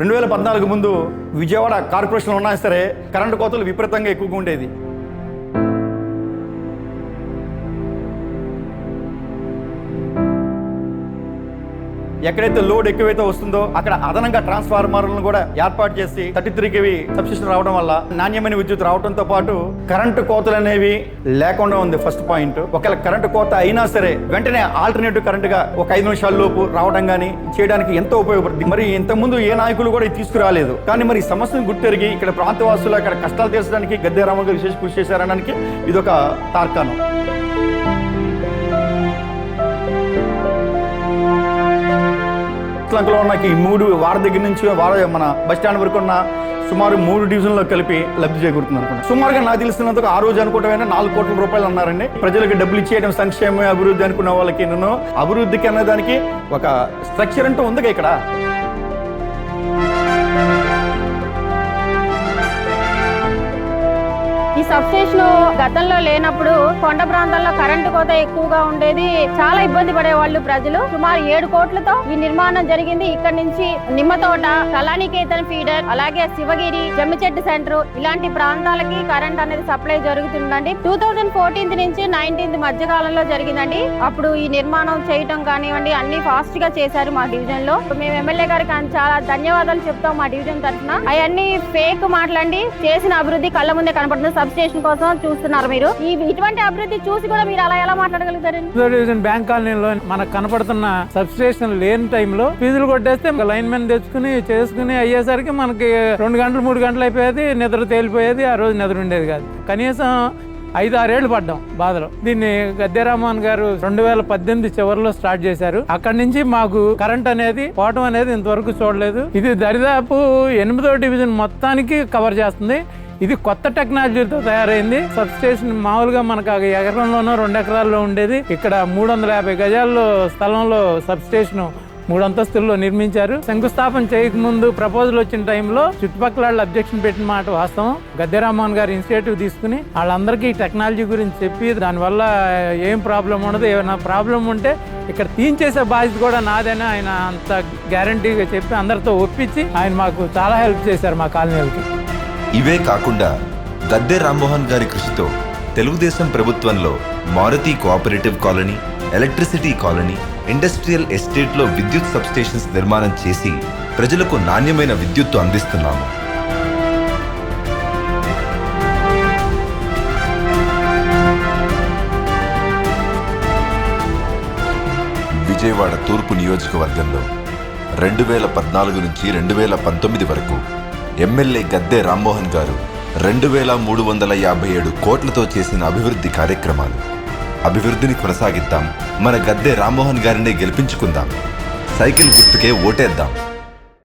రెండు వేల పద్నాలుగు ముందు విజయవాడ కార్పొరేషన్ ఉన్నా సరే కరెంటు కోతలు విపరీతంగా ఎక్కువగా ఉండేది. ఎక్కడైతే లోడ్ ఎక్కువైతే వస్తుందో అక్కడ అదనంగా ట్రాన్స్ఫార్మర్లను కూడా ఏర్పాటు చేసి థర్టీ త్రీ కేవి సబ్సిషన్ రావడం వల్ల నాణ్యమైన విద్యుత్ రావడంతో పాటు కరెంటు కోతలు అనేవి లేకుండా ఉంది ఫస్ట్ పాయింట్. ఒకవేళ కరెంటు కోత అయినా సరే వెంటనే ఆల్టర్నేటివ్ కరెంట్గా ఒక ఐదు నిమిషాల లోపు రావడం కానీ చేయడానికి ఎంతో ఉపయోగపడుతుంది. మరి ఇంతకుముందు ఏ నాయకులు కూడా ఇది తీసుకురాలేదు. కానీ మరి ఈ సమస్యను గుర్తెరిగి ఇక్కడ ప్రాంతవాసులు అక్కడ కష్టాలు తీర్చడానికి గద్దె రామ గారు విశేష కృషి చేశారనడానికి ఇది ఒక తార్కాణం. శ్రీలంకలో ఉన్న ఈ మూడు వార దగ్గర నుంచి వార మన బస్ స్టాండ్ వరకు ఉన్న సుమారు మూడు డివిజన్లో కలిపి లబ్ధి చేకూరుతుంది అనుకుంటా. సుమారుగా నాకు తెలిసినందుకు ఆ రోజు అనుకోవటమైనా? నాలుగు కోట్ల రూపాయలు అన్నారండి. ప్రజలకు డబ్బులు ఇచ్చేయడం సంక్షేమ అభివృద్ధి అనుకున్న వాళ్ళకి నేను. అభివృద్ధికి అన్నదానికి ఒక స్ట్రక్చర్ అంటూ ఉందిగా ఇక్కడ. ఈ సబ్స్టేషన్ గతంలో లేనప్పుడు కొండ ప్రాంతాల్లో కరెంటు కోత ఎక్కువగా ఉండేది. చాలా ఇబ్బంది పడేవాళ్ళు ప్రజలు. సుమారు ఏడు కోట్లతో ఈ నిర్మాణం జరిగింది. ఇక్కడ నుంచి నిమ్మతోట కళానికేతన్ ఫీడర్ అలాగే శివగిరి జమ్మిచెట్టు సెంటర్ ఇలాంటి ప్రాంతాలకి కరెంట్ అనేది సప్లై జరుగుతుందండి. టూ థౌజండ్ ఫోర్టీన్త్ నుంచి నైన్టీన్త్ మధ్య కాలంలో జరిగిందండి. అప్పుడు ఈ నిర్మాణం చేయటం కానివ్వండి అన్ని ఫాస్ట్గా చేశారు మా డివిజన్లో. మేము ఎమ్మెల్యే గారికి చాలా ధన్యవాదాలు చెప్తాం మా డివిజన్ తరఫున. అవన్నీ ఫేక్ మాటలండి. చేసిన అభివృద్ధి కళ్ళ ముందే కనపడుతుంది. స్టేషన్ కోసం చూస్తున్నారు మీరు. ఈ ఇటువంటి అభివృద్ధి చూసి కూడా మీరు అలా ఎలా మాట్లాడగలుగుతారు? బ్యాంక్ కాలనీలో మనకు కనపడుతున్న సబ్ స్టేషన్ లేని టైంలో ఫీజులు కొట్టేస్తే లైన్ మెన్ తెచ్చుకుని చేసుకుని అయ్యేసరికి మనకి రెండు గంటలు మూడు గంటలు అయిపోయేది నిద్ర తేలిపోయేది ఆ రోజు నిద్ర ఉండేది కాదు. కనీసం ఐదు ఆరేళ్ళు పడ్డాం బాధలో. దీన్ని గద్దెరామన్ గారు రెండు వేల పద్దెనిమిది చివరిలో స్టార్ట్ చేశారు. అక్కడి నుంచి మాకు కరెంట్ అనేది పోవటం అనేది ఇంతవరకు చూడలేదు. ఇది దరిదాపు ఎనిమిదో డివిజన్ మొత్తానికి కవర్ చేస్తుంది. ఇది కొత్త టెక్నాలజీతో తయారైంది. సబ్ స్టేషన్ మామూలుగా మనకు ఎకరంలోనో రెండు ఎకరాల్లో ఉండేది. ఇక్కడ మూడు వందల యాభై గజాల్లో స్థలంలో సబ్ స్టేషన్ మూడు అంతస్తుల్లో నిర్మించారు. శంకుస్థాపన చేయకముందు ప్రపోజల్ వచ్చిన టైంలో చుట్టుపక్కల వాళ్ళు అబ్జెక్షన్ పెట్టిన మాట వాస్తవం. గద్దెరామోహన్ గారు ఇనిషియేటివ్ తీసుకుని వాళ్ళందరికీ టెక్నాలజీ గురించి చెప్పి దానివల్ల ఏం ప్రాబ్లం ఉండదు ఏమైనా ప్రాబ్లం ఉంటే ఇక్కడ తీయించేసే బాధ్యత కూడా నాదని ఆయన అంత గ్యారంటీగా చెప్పి అందరితో ఒప్పించి ఆయన మాకు చాలా హెల్ప్ చేశారు మా కాలనీలకి. ఇవే కాకుండా గద్దె రామ్మోహన్ గారి కృషితో తెలుగుదేశం ప్రభుత్వంలో Maruti cooperative colony electricity colony industrial ఎస్టేట్లో విద్యుత్ సబ్స్టేషన్స్ నిర్మాణం చేసి ప్రజలకు నాణ్యమైన విద్యుత్తు అందిస్తున్నాము. విజయవాడ తూర్పు నియోజకవర్గంలో రెండు వేల పద్నాలుగు నుంచి రెండు వేల పంతొమ్మిది వరకు ఎమ్మెల్యే గద్దె రామ్మోహన్ గారు రెండు వేల మూడు వందల యాభై ఏడు కోట్లతో చేసిన అభివృద్ధి కార్యక్రమాలు. అభివృద్ధిని కొనసాగిద్దాం. మన గద్దె రామ్మోహన్ గారినే గెలిపించుకుందాం. సైకిల్ గుర్తుకే ఓటేద్దాం.